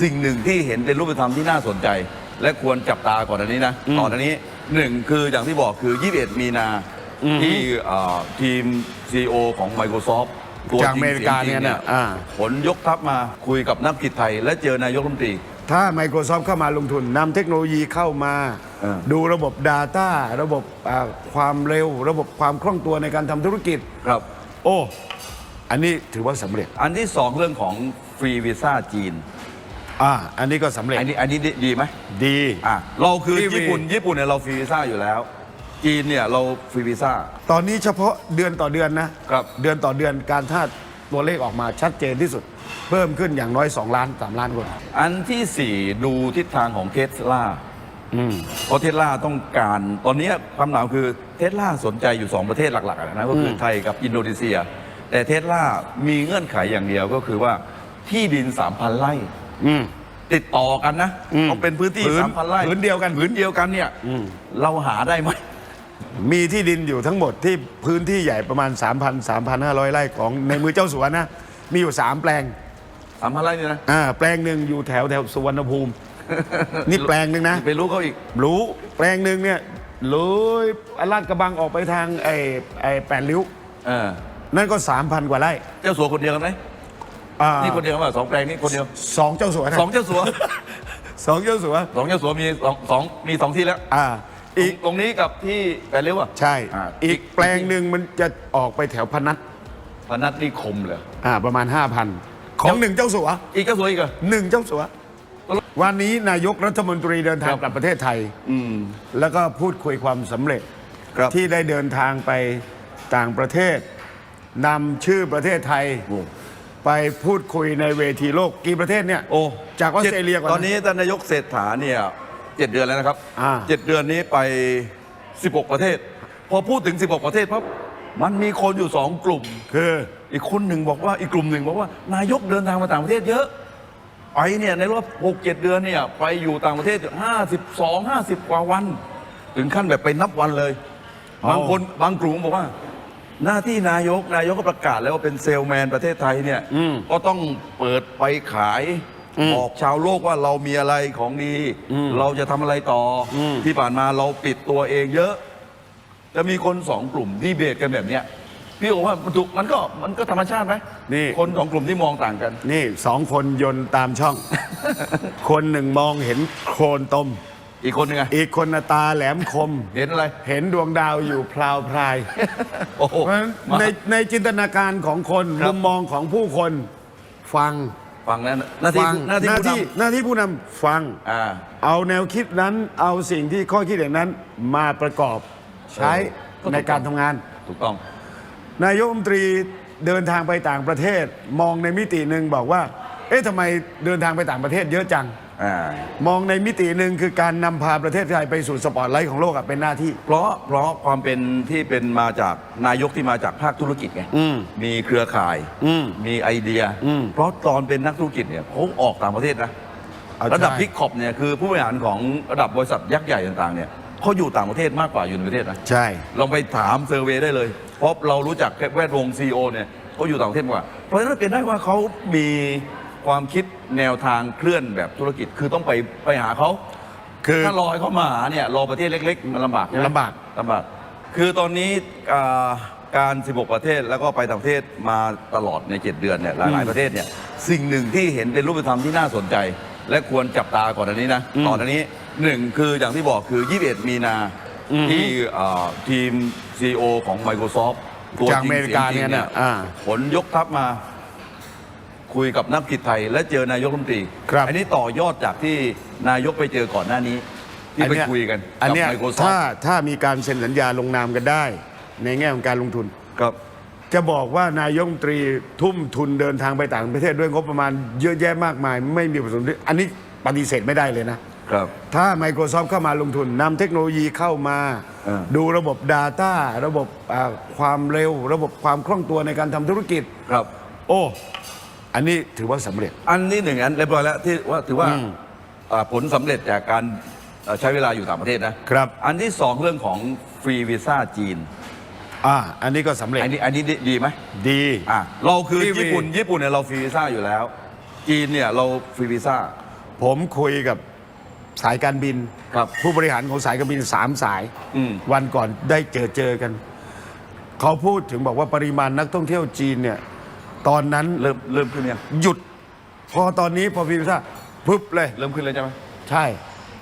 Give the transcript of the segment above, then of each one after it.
สิ่งหนึ่งที่เห็นเป็นรูปธรรมที่น่าสนใจ และควรจับตาก่อนอันนี้นะก่อนอันนี้หนึ่งคืออย่างที่บอกคือ 21 มีนาที่เอ่อทีม CEO ของ Microsoft ตัวจจากริงอเมริกาสีงจงเนี่ยนะอ่าผลยกทัพมาคุยกับนักกิจไทย และเจอนายกรัฐมนตรี ถ้า Microsoft เข้ามาลงทุนนำเทคโนโลยีเข้ามาเออดูระบบ Data ระบบอ่าความเร็ว ระบบความคล่องตัวในการทำธุรกิจครับ โอ้ อันนี้ถือว่าสำเร็จ อันที่สองเรื่องของฟรีวีซ่าจีน อ่าอันนี้ก็สำเร็จอันนี้อันนี้ดีดีไหมดี อะเราคือฟรีญี่ปุ่นญี่ปุ่นเนี่ยเราฟรีวีซ่าอยู่แล้ว จีนเนี่ยเราฟรีวีซ่า ตอนนี้เฉพาะเดือนต่อเดือนนะครับ เดือนต่อเดือนการท่าตัวเลขออกมาชัดเจนที่สุด เพิ่มขึ้นอย่างน้อย 2 ล้าน 3 ล้านคนอันที่สี่ดูทิศทางของเทสลาอืม เพราะเทสลาต้องการ ตอนนี้คำถามคือเทสลาสนใจอยู่ 2 ประเทศหลักๆนะก็คืออมไทยกับอินโดนีเซีย แต่เทสลามีเงื่อนไขอย่างเดียวก็คือว่าที่ดิน 3,000ไร่ อืม ติดต่อกันนะอืมต้องเป็นพื้นที่ผืน3,000ไร่ผืนเดียวกัน ผืนเดียวกันเนี่ยอืม เราหาได้ไหม มีที่ดินอยู่ทั้งหมดที่พื้นที่ใหญ่ประมาณ 3,000 3,500 ไร่ของในมือเจ้าสัวนะ มีอยู่ 3 แปลง3,000ไร่เนี่ยนะอ่าแปลงหนึ่งอยู่แถวแถวสุวรรณภูมิ นี่แปลงหนึ่งนะ ไปรู้เขาอีก รู้แปลงหนึ่งเนี่ยเลยลาดกระบังออกไปทางไอ้ไอ้แปดริ้ว เออนั่นก็ 3,000 กว่าไร่ เจ้าสัวคนเดียวกันไหม อ่านี่คนเดียวกันป่ะสองแปลงนี่คนเดียวสองเจ้าสัวนะสองเจ้าสัว สองเจ้าสัวสองเจ้าสัวมีสองสองมีสองที่แล้วอ่าอีอีกกตรงนี้กับที่แปดเลี้ยวอะใช่อ่าอีกแปลงหนึ่งมันจะออกไปแถวพนัสพนัสนิคมเลยอ่าประมาณ 5,000 ของหนึ่งเจ้าสัวอีกเจ้าสัวอีกเหรอ หนึ่งเจ้าสัว วันนี้นายกรัฐมนตรีเดินทางครับกลับประเทศไทยอืมแล้วก็พูดคุยความสำเร็จ ครับ ที่ได้เดินทางไปต่างประเทศนำชื่อประเทศไทย โอ้ ไปพูดคุยในเวทีโลกกี่ประเทศเนี่ย โอ้จากออสเตรเลียก่อนนะตอนนี้ท่านนายกเศรษฐาเนี่ยเจ็ดเดือนแล้วนะครับอ่า เจ็ดเดือนนี้ไป 16 ประเทศ พอพูดถึง 16 ประเทศปั๊บมันมีคนอยู่สองกลุ่ม คือ อีกคนหนึ่งบอกว่าอีกกลุ่มหนึ่งบอกว่านายกเดินทางมาต่างประเทศเยอะไปเนี่ยในรอบหกเจ็ดเดือนเนี่ยไปอยู่ต่างประเทศห้าสิบสองห้าสิบกว่าวัน ถึงขั้นแบบไปนับวันเลยบางคนบางกลุ่มบอกว่า หน้าที่นายกนายกก็ประกาศแล้วว่าเป็นเซลแมนประเทศไทยเนี่ยก็ต้องเปิดไปขายบอกชาวโลกว่าเรามีอะไรของดีเราจะทำอะไรต่ออที่ผ่านมาเราปิดตัวเองเยอะ จะมีคนสองกลุ่มที่เบตกันแบบเนี้ยพี่บอกว่ามันถูกมันก็มันก็ธรรมชาติไหมนี่ คนสองกลุ่มที่มองต่างกัน นี่สองคนยนต์ตามช่อง คนหนึ่งมองเห็นโคลนตม อีกคนหนึงไงอีกคนน่ะตาแหลมคม เห็นอะไร เห็นดวงดาวอยู่พลาวพราย โอ้โห เพราะฉะนั้นมาในในจินตนาการของคนครับ มุมมองของผู้คนฟังฟังนะหน้าที่ฟังหน้าที่ผู้นหน้าที่ผู้นำฟังำอ่า เอาแนวคิดนั้นเอาสิ่งที่ข้อคิดอย่างนั้นมาประกอบใช้เออก็ถูกในการทำงาน ถูกต้อง นายกรัฐมนตรีเดินทางไปต่างประเทศ มองในมิติหนึ่งบอกว่า เอ๊ะทำไมเดินทางไปต่างประเทศเยอะจังอ่า มองในมิติหนึ่งคือการนำพาประเทศไทยไปสู่สปอตไลท์ของโลกอะเป็นหน้าที่ เพราะเพราะความเป็นที่เป็นมาจากนายกที่มาจากภาคธุรกิจไงอืมมีเครือข่ายอืมมีไอเดีย อืมเพราะตอนเป็นนักธุรกิจเนี่ยเขาออกต่างประเทศนะเอาระดับใช่พิกคอปเนี่ยคือผู้บริหารของระดับบริษัทยักษ์ใหญ่ต่างๆเนี่ยเขาอยู่ต่างประเทศมากกว่าอยู่ในประเทศนะ ใช่ ลองไปถามเซอร์เวยได้เลย เพราะเรารู้จักแวดวงซีอเนี่ยเขาอยู่ต่างประเทศมากกว่า เพราะฉะนั้นเป็นได้ว่าเขามี ความคิดแนวทางเคลื่อนแบบธุรกิจคือต้องไปไปหาเขาคือถ้ารอให้เขามาหาเนี่ยรอประเทศเล็ก ๆ มันลำบากใช่ไหมลำบากลำบาก คือตอนนี้อ่าการ 16 ประเทศแล้วก็ไปต่างประเทศมาตลอดใน 7 เดือนเนี่ยหลายๆประเทศเนี่ยสิ่งหนึ่งที่เห็นเป็นรูปธรรมที่น่าสนใจ และควรจับตาก่อนอันนี้นะก่อนอันนี้หนึ่งคืออย่างที่บอกคือ 21 มีนาที่อ่าทีม CEO ของ Microsoft ตัวจากจริงอเมริกาสีงจริงเนี่ยนะอ่าผลยกทัพมา คุยกับนักกิจไทย และเจอนายกรัฐมนตรีครับอันนี้ต่อยอดจากที่นายกไปเจอก่อนหน้านี้ ที่ไปเนี้คุยกันอันกับเนี้ย Microsoft ถ้าถ้ามีการเซ็นสัญญาลงนามกันได้ ในแง่ของการลงทุน ครับ จะบอกว่านายกรัฐมนตรีทุ่มทุนเดินทางไปต่างประเทศด้วยงบประมาณเยอะแยะมากมาย ไม่มีผลสมดุลอันนี้ปฏิเสธไม่ได้เลยนะ ครับ ถ้า Microsoft เข้ามาลงทุนนำเทคโนโลยีเข้ามา เออ ดูระบบ Data ระบบอ่าความเร็ว ระบบความคล่องตัวในการทำธุรกิจ ครับ โอ้ อันนี้ถือว่าสำเร็จ อันนี้หนึ่งอันเรียบร้อยแล้วที่ว่าถือว่าอืมอ่าผลสำเร็จจากการอ่าใช้เวลาอยู่ต่างประเทศนะครับ อันที่สองเรื่องของฟรีวีซ่าจีน อ่า อันนี้ก็สำเร็จอันนี้อันนี้ดีดีไหมดี อ่าเราคือฟรีวี ญี่ปุ่นญี่ปุ่นเนี่ยเราฟรีวีซ่าอยู่แล้ว จีนเนี่ยเราฟรีวีซ่า ผมคุยกับสายการบินครับผู้บริหารของสายการบินสามสาย อืม วันก่อนได้เจอเจอกัน เขาพูดถึงบอกว่าปริมาณนักท่องเที่ยวจีนเนี่ย ตอนนั้นเริ่มเริ่มขึ้นยังหยุด พอตอนนี้พอพีวีซ่าปุ๊บเลย เริ่มขึ้นแล้วใช่ไหมใช่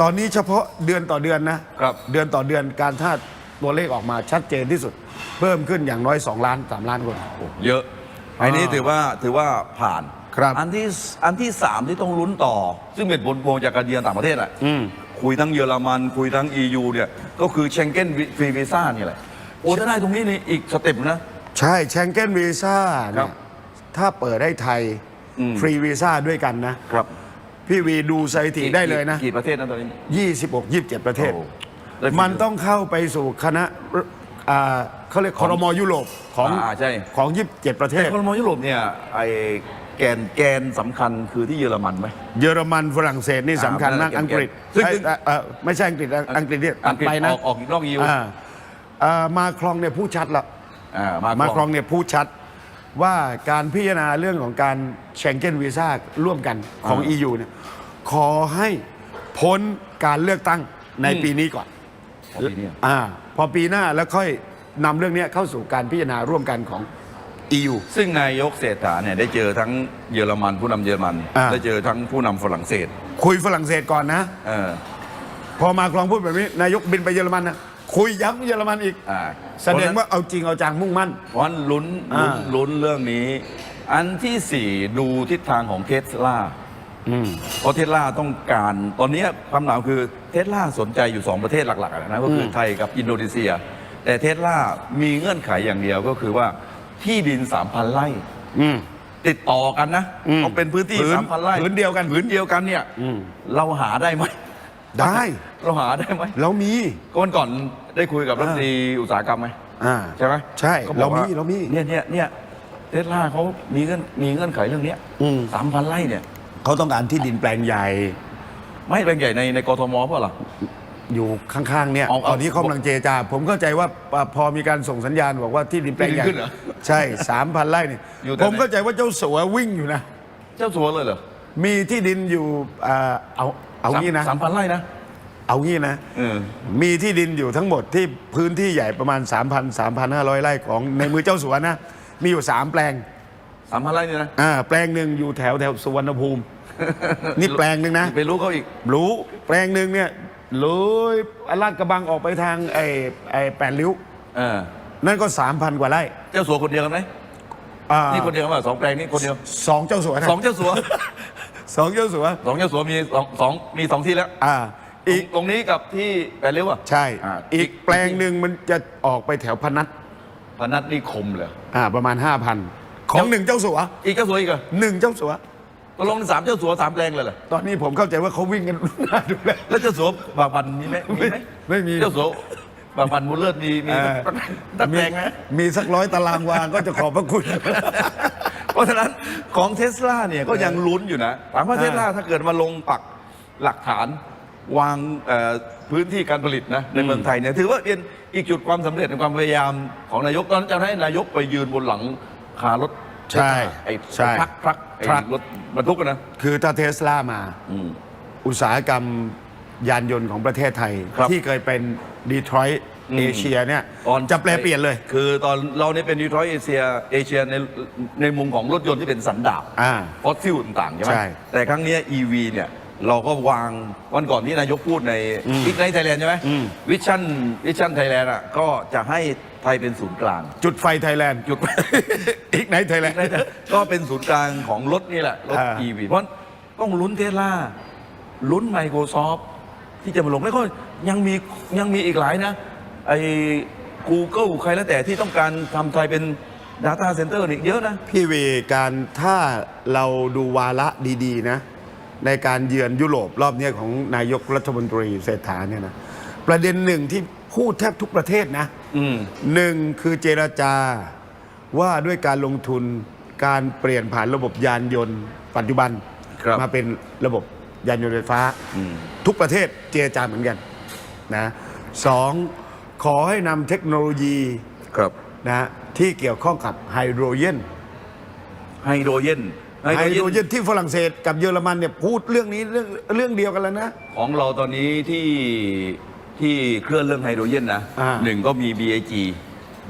ตอนนี้เฉพาะเดือนต่อเดือนนะครับ เดือนต่อเดือนการท่าตัวเลขออกมาชัดเจนที่สุด เพิ่มขึ้นอย่างน้อย 2 ล้าน 3 ล้านคน เยอะอันนี้ถือว่าถือว่าผ่านครับ อันที่อันที่สามที่ต้องลุ้นต่อ ซึ่งเป็นผลพวงจากการเยือนต่างประเทศแหละอืม คุยทั้งเยอรมัน คุยทั้ง EU เนี่ยก็คือเชงเก้นฟรีวีซ่านี่แหละโอ้ถ้าได้ตรงนี้นี่อีกสเต็ปนะ ใช่แชงเก้นวีซ่าครัเนี่บย ถ้าเปิดให้ไทยอืม ฟรีวีซ่าด้วยกันนะ ครับพี่วีดูสถิติได้เลยนะ กี่ประเทศนะตอนนี้ 26 27 ประเทศ โอ้ได้มันต้องเข้าไปสู่คณะอ่าเขาเรียกคอรมอยุโรปของอ่าใช่ ของ 27 ประเทแต่ศคนมองยุโรปเนี่ยไอแกนแกนสำคัญคือที่เยอรมันไหม เยอรมันฝรั่งเศสนี่สำคัญมากอ่าอังกฤษซึ่งเอ้ยเอ่อเอ่อไม่ใช่อังกฤษนะอังกฤษเนี่ยตัดไปนะออกออกนอก EU อ่าอ่ามาครองเนี่ยพูดชัดละอ่ามามาคครรอองงเนี่ยพูดชัด ว่าการพิจารณาเรื่องของการเชงเก้นวีซ่าร่วมกันของอ่า EU เนี่ยขอให้พ้นการเลือกตั้งในอืมปีนี้ก่อนของปีนี้อ่าพอปีหน้าแล้วค่อยนำเรื่องเนี้ยเข้าสู่การพิจารณาร่วมกันของ EU ซึ่งนายกเศรษฐาเนี่ยได้เจอทั้งเยอรมันผู้นำเยอรมัน อ่า ได้เจอทั้งผู้นำฝรั่งเศสคุยฝรั่งเศสก่อนนะ เออพอมาครองพูดแบบนี้ นายกบินไปเยอรมันนะ คุยย้ำเยอรมันอีก อ่าแสดงว่าเอาจริงเอาจังมุ่งมั่น เพราะฉะนั้นลุ้นลุ้นอ่า ลุ้นเรื่องนี้ อันที่สี่ดูทิศทางของเทสลาอืมเพราะเทสลาต้องการ ตอนนี้คำถามคือเทสลาสนใจอยู่ 2 ประเทศหลักๆอะนะก็คืออมไทยกับอินโดนีเซีย แต่เทสลามีเงื่อนไขอย่างเดียวก็คือว่าที่ดิน 3,000ไร่ อืม ติดต่อกันนะอืมเอาเป็นพื้นที่ผืน3,000ไร่ผืนเดียวกันผืนเดียวกันเนี่ย อืม เราหาได้ไหม ได้ เราหาได้ไหมเรามี ก็วันก่อนได้คุยกับรัฐมนตรีอุตสาหกรรมไหมอ่า ใช่ไหมใช่ก็บอกว่เรามีเรามีเนี่ยเนี่ยเนี่ยเทสลาเขามีเงื่อนมีเงื่อนไขเรื่องเนี้ยอืม สามพันไร่เนี่ย เขาต้องการที่ดินแปลงใหญ่ ไม่เป็นใหญ่ในในกทมเปล่าล่ะอยู่ข้างๆเนี่ยเอาเอาตอนนี้เขากำลังเจรจา ผมเข้าใจว่าอ่าพอมีการส่งสัญญาณบอกว่าที่ดินแปลงใหญ่ขึ้นเหรอใช่สามพันไร่เนี่ยอยู่แต่ผมเข้าใจว่าเจ้าสัววิ่งอยู่นะ เจ้าสัวเลยเหรอ มีที่ดินอยู่อ่าเอา เอางี้นะสามพันไร่นะเอางี้นะเออมีที่ดินอยู่ทั้งหมดที่พื้นที่ใหญ่ประมาณ 3,000 3,500 ไร่ของในมือเจ้าสัวนะ มีอยู่ 3 แปลงสามพันไร่เนี่ยนะอ่าแปลงหนึ่งอยู่แถวแถวสุวรรณภูมิ นี่แปลงหนึ่งนะไปรู้เขาอีก รู้แปลงหนึ่งเนี่ยเลยลาดกระบังออกไปทางไอ้ไอ้แปดริ้วเออนั่นก็3,000กว่าไร่เจ้าสัวคนเดียวกันไหมอ่านี่คนเดียวกันเปล่าสองแปลงนี่คนเดียวสองเจ้าสัวนะสองเจ้าสัว สองเจ้าสัวสองเจ้าสัวมีสองสองมีสองที่แล้วอ่า อีอีกกตรงนี้กับที่แปดเลี้ยวอะใช่อ่าอีกแปลงหนึ่งมันจะออกไปแถวพนัสพนัสนิคมเลยอ่า ประมาณ5,000ของหนึ่งเจ้าสัว อีกเจ้าสัวอีกเหรอหนึ่งเจ้าสัวตกลงสามเจ้าสัวสามแปลงเลยเหรอตอนนี้ผมเข้าใจว่าเขาวิ่งกันน่าดูแลแล้วเจ้าสัวบางพันมีไหมมีไหมไม่มีเจ้าสัวบางพันมูลเลือดมีมีเออตัดแปลงไหมมีสักร้อยตารางวาก็จะขอบพระคุณเพ ราะฉะนั้นของเทสลาเนี่ยก็ยังลุ้นอยู่นะถามว่าอ่าเทสลาถ้าเกิดมาลงปักหลักฐานวางเอ่อพื้นที่การผลิตนะในเมืองไทยเนี่ยถือว่าเป็นอีกจุดความสำเร็จในความพยายามของนายกตอนนั้นจะให้นายกไปยืนบนหลังคารถใช่ไอ้ใช่ทรัคทรัคไอ้ทรัครถบรรทุกอะนะคือถ้าเทสลามาอืมอุตสาหกรรมยานยนต์ของประเทศไทยครับที่เคยเป็นดีทรอยต์อืม เอเชียเนี่ยตอนจะแปลเปลี่ยนเลย คือตอนเราเนี่ยเป็นดีทรอยต์เอเชียเอเชียในในมุมของรถยนต์ที่เป็นสันดาปอ่าฟอสซิลต่างๆใช่ไหมใช่แต่ครั้งเนี้ย EV เนี่ยเราก็วางวันก่อนที่นายกพูดในอืมวิกไนไทยแลนด์ใช่ไหมอืม วิชั่นวิชั่นไทยแลนด์อะก็จะให้ไทยเป็นศูนย์กลาง จุดไฟไทยแลนด์จุด อีกไหนไทยแลนด์ ก็เป็นศูนย์กลางของรถนี่แหละ รถ อ่า EV เพราะต้องลุ้นเทสลาลุ้น Microsoft ที่จะมาลงไม่ก็ยังมียังมีอีกหลายนะ ไอ้ Google ใครแล้วแต่ที่ต้องการทำไทยเป็น Data Center อีกเยอะนะ พี่เวการถ้าเราดูวาระดีๆนะ ในการเยือนยุโรปรอบเนี้ยของนายกรัฐมนตรีเศรษฐาเนี่ยนะ ประเด็นหนึ่งที่พูดแทบทุกประเทศนะ อืม หนึ่งคือเจรจาว่าด้วยการลงทุนการเปลี่ยนผ่านระบบยานยนต์ ปัจจุบันครับมาเป็นระบบยานยนต์ไฟฟ้า อืม ทุกประเทศเจรจาเหมือนกันนะสอง ขอให้นำเทคโนโลยีครับนะที่เกี่ยวข้องกับไฮโดรเจนไฮโดรเจนไฮไฮโดรเจนโดรเจนที่ฝรั่งเศสกับเยอรมันเนี่ยพูดเรื่องนี้เรื่องเรื่องเดียวกันแล้วนะ ของเราตอนนี้ที่ที่เคลื่อนเรื่องไฮโดรเจนนะอ่าหนึ่งก็มี BAG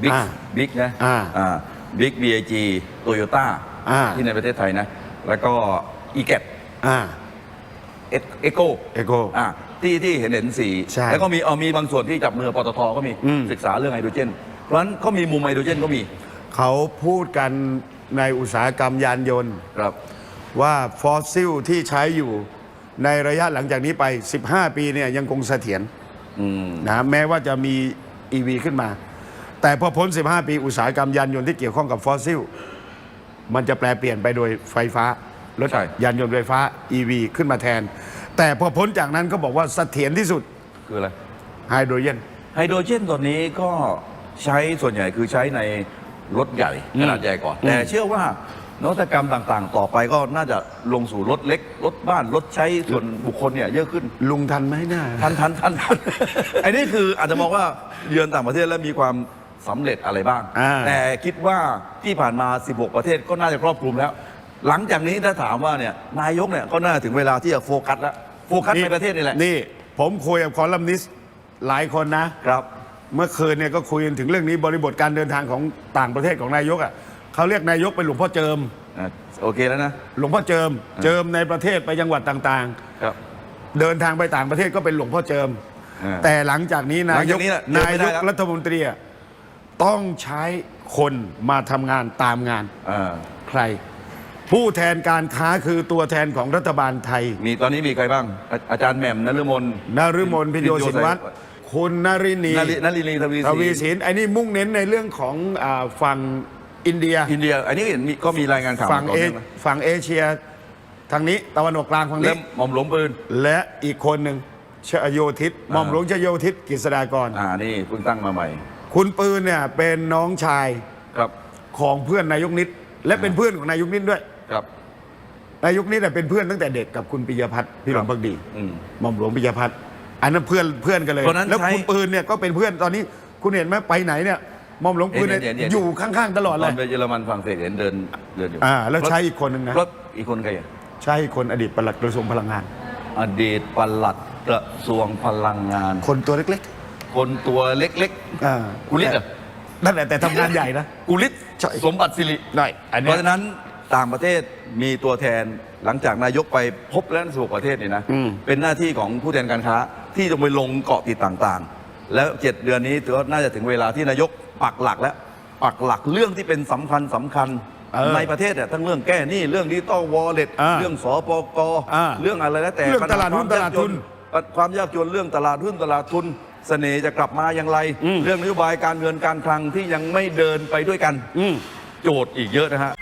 บิ๊กอ่าบิ๊กนะอ่าอ่าบิ๊ก BAG โตโยต้าอ่า ที่ในประเทศไทยนะ แล้วก็อีแก อ่า เอโก Echo อ่าที่ที่เห็นเห็นสี ใช่แล้วก็มีเอามีบางส่วนที่จับมือปตทก็มีอืม ศึกษาเรื่องไฮโดรเจน เพราะฉะนั้นก็มีมุมไฮโดรเจนก็มีเขาพูดกันในอุตสาหกรรมยานยนต์ ครับ ว่าฟอสซิลที่ใช้อยู่ในระยะหลังจากนี้ไป 15 ปีเนี่ยยังคงเสถียรอืม นะแม้ว่าจะมี EV ขึ้นมา แต่พอพ้น 15 ปีอุตสาหกรรมยานยนต์ที่เกี่ยวข้องกับฟอสซิล มันจะแปลเปลี่ยนไปโดยไฟฟ้า รถใช่ ยานยนต์ไฟฟ้า EV ขึ้นมาแทน แต่พอพ้นจากนั้นก็บอกว่าเสถียรที่สุดคืออะไร ไฮโดรเจน ไฮโดรเจนตัวนี้ก็ใช้ส่วนใหญ่คือใช้ในรถใหญ่ขนาดใหญ่ก่อน แต่เชื่อว่านวัตกรรมต่างๆ ต่อไปก็น่าจะลงสู่รถเล็ก รถบ้าน รถใช้ส่วนบุคคลเนี่ยเยอะขึ้น ลุงทันไหมหน้า ทันทันทันทัน อันนี้คืออาจจะมองว่าเยือนต่างประเทศแล้วมีความสำเร็จอะไรบ้าง อ่า แต่คิดว่าที่ผ่านมา 16 ประเทศก็น่าจะครอบคลุมแล้ว หลังจากนี้ถ้าถามว่าเนี่ยนายกเนี่ยก็น่าถึงเวลาที่จะโฟกัสแล้วโฟกัสในประเทศนี่แหละนี่ ผมคุยกับคอลัมนิสต์หลายคนนะครับ เมื่อคืนเนี่ยก็คุยกันถึงเรื่องนี้บริบทการเดินทางของต่างประเทศของนายกอะเขาเรียกนายกเป็นหลวงพ่อเจิมอะโอเคแล้วนะหลวงพ่อเจิม เจิมในประเทศไปจังหวัดต่างครับ ๆ เดินทางไปต่างประเทศก็เป็นหลวงพ่อเจิม อ่าแต่หลังจากนี้นาหลังยจากกนี้น่ะเดินนาไม่ยได้กแล้ว รัฐมนตรีอะต้องใช้คนมาทำงานตามงาน อ่า ใคร ผู้แทนการค้าคือตัวแทนของรัฐบาลไทย มีตอนนี้มีใครบ้างอาอาจารย์แหม่มนฤมล นฤมลพิญโยสินวัตรคุณนรินีนลินลินีทวีทวีศรีศิลป์ไอ้นี่มุ่งเน้นในเรื่องของอาฝั่งอินเดีย อินเดีย อันนี้เห็นมีก็มีรายงานข่าวฝั่งต่อเอเนื่องนะฝั่งเอเชีย ทางนี้ตะวันออกกลางฝั่งเริ่นี้ มหม่อมหลวงปืน และอีกคนหนึ่งชโยธิตหม่อมหลวงชโยธิตกฤษฎากร อ่านี่เพิ่งตั้งมาใหม่ คุณปืนเนี่ยเป็นน้องชายครับ ของเพื่อนนายกนิด และเป็นเพื่อนของนายกนิดด้วย ครับ นายกนิดเนี่ยเป็นเพื่อนตั้งแต่เด็กกับคุณปิยพัฒน์พี่หลวงพักดีอืม หม่อมหลวงปิยพัฒน์อันนั้นเพื่อนเพื่อนกันเลยคนนั้นแล้วใช้คุณปืนเนี่ยก็เป็นเพื่อนตอนนี้คุณเห็นไหมไปไหนเนี่ยหม่อมหลวงปืนเนี่ยเห็นเห็นเห็น อยู่ข้างๆตลอดตเลอยนไปเยอรมันฝรั่งเศสเห็นเดินเดินอยู่อ่าแล้วใช้อีกคนหนึ่งนะ รถอีกคนใครอะใช่คนอดีตปลัดกระทรวงพลังงาน อดีตปลัดกระทรวงพลังงาน คนตัวเล็กคนตัวเล็ก ๆอ่ากุลิศเหรอ นั่นแหละแต่ทำงานใหญ่นะ ๆกุลิศใช่ สมบัติสิริหน่อยอันเพเนี้ยราะฉะนั้น ต่างประเทศมีตัวแทนหลังจากนายกไปพบและสู่ประเทศนี่นะอืมเป็นหน้าที่ของผู้แทนการค้าที่จะไปลงเกาะติดต่างๆ แล้วเจ็ดเดือนนี้ถือว่าน่าจะถึงเวลาที่นายกปักหลักแล้ว ปักหลักเรื่องที่เป็นสำคัญสำคัญเออในประเทศเนี่ยทั้งเรื่องแก้หนี้เรื่องดิจิตอลวอลเล็ตอ่าเรื่องสปกอ่าเรื่องอะไรแล้วแต่เรื่องตลาดหุ้นปัญหตลาดทุนความยากจนเรื่องตลาดหุ้นตลาดทุนเสน่ห์จะกลับมาอย่างไรอืมเรื่องนโยบายการเงินการคลังที่ยังไม่เดินไปด้วยกันอืมโจทย์อีกเยอะนะฮะ